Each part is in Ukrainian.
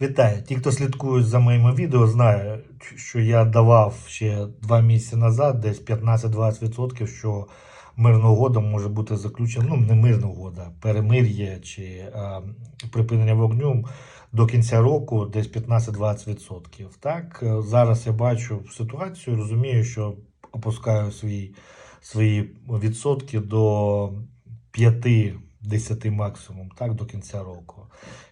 Вітаю! Ті, хто слідкують за моїми відео, знають, що я давав ще два місяці назад, десь 15-20%, що мирна угода може бути заключена, ну не мирна угода, перемир'я чи а, припинення вогню до кінця року десь 15-20%. Так, е, зараз я бачу ситуацію, розумію, що опускаю свої, свої відсотки до 5-10 максимум, так, до кінця року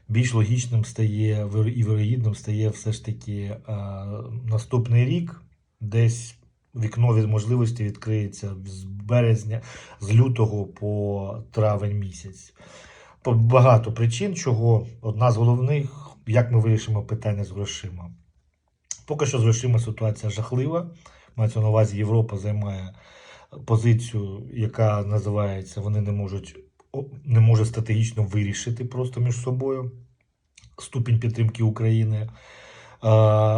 більш логічним стає і вирогідним стає все ж таки е, наступний рік, десь вікно від можливості відкриється з березня, з лютого по травень місяць. Багато причин, чого одна з головних, як ми вирішимо питання з грошима. Поки що з грошима ситуація жахлива. Мається на увазі, Європа займає позицію, яка називається вони не можуть не може стратегічно вирішити просто між собою ступінь підтримки України.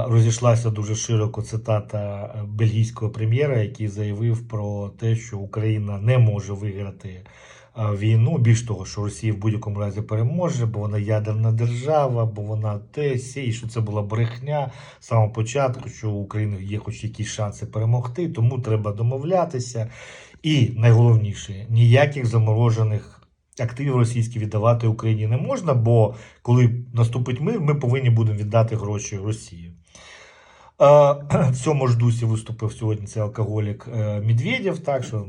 Розійшлася дуже широко цитата е, бельгійського прем'єра, який заявив про те, що Україна не може виграти е, війну. Більш того, що Росія в будь-якому разі переможе, бо вона ядерна держава, бо вона те сє, і що це була брехня з самого початку, що у України є хоч якісь шанси перемогти, тому треба домовлятися. І найголовніше ніяких заморожених активів російські віддавати Україні не можна, бо коли наступить мир, ми повинні будемо віддати гроші Росії. Е, В цьому ж дусі виступив сьогодні цей алкоголік е, Медведєв, так що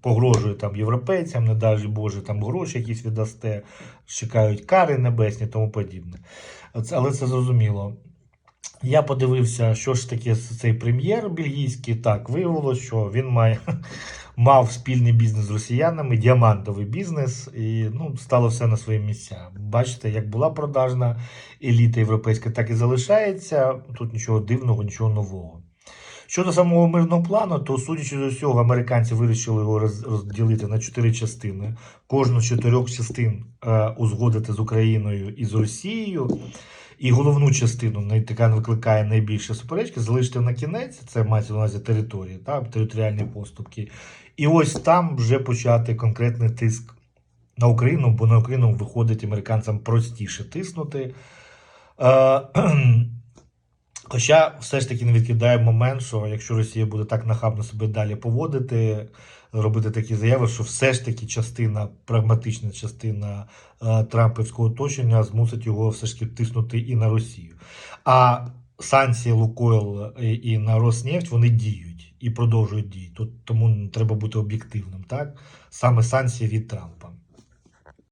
погрожує там європейцям, не дай Боже, там гроші якісь віддасте, чекають кари небесні тому подібне. Але це зрозуміло. Я подивився, що ж таке цей прем'єр бельгійський. Так, виявилося, що він має, мав спільний бізнес з росіянами, діамантовий бізнес, і ну, стало все на свої місця. Бачите, як була продажна еліта європейська, так і залишається. Тут нічого дивного, нічого нового. Щодо самого мирного плану, то судячи з усього, американці вирішили його розділити на чотири частини. Кожну з чотирьох частин е, узгодити з Україною і з Росією. І головну частину, яка викликає найбільше суперечки, залишити на кінець, це мається на увазі території, так, територіальні поступки. І ось там вже почати конкретний тиск на Україну, бо на Україну виходить американцям простіше тиснути. Хоча все ж таки не відкидає момент, що якщо Росія буде так нахабно себе далі поводити, робити такі заяви, що все ж таки частина, прагматична частина е, Трампівського оточення змусить його все ж таки тиснути і на Росію. А санкції Лукойл і на Роснефть вони діють і продовжують діяти. Тому треба бути об'єктивним, так? Саме санкції від Трампа.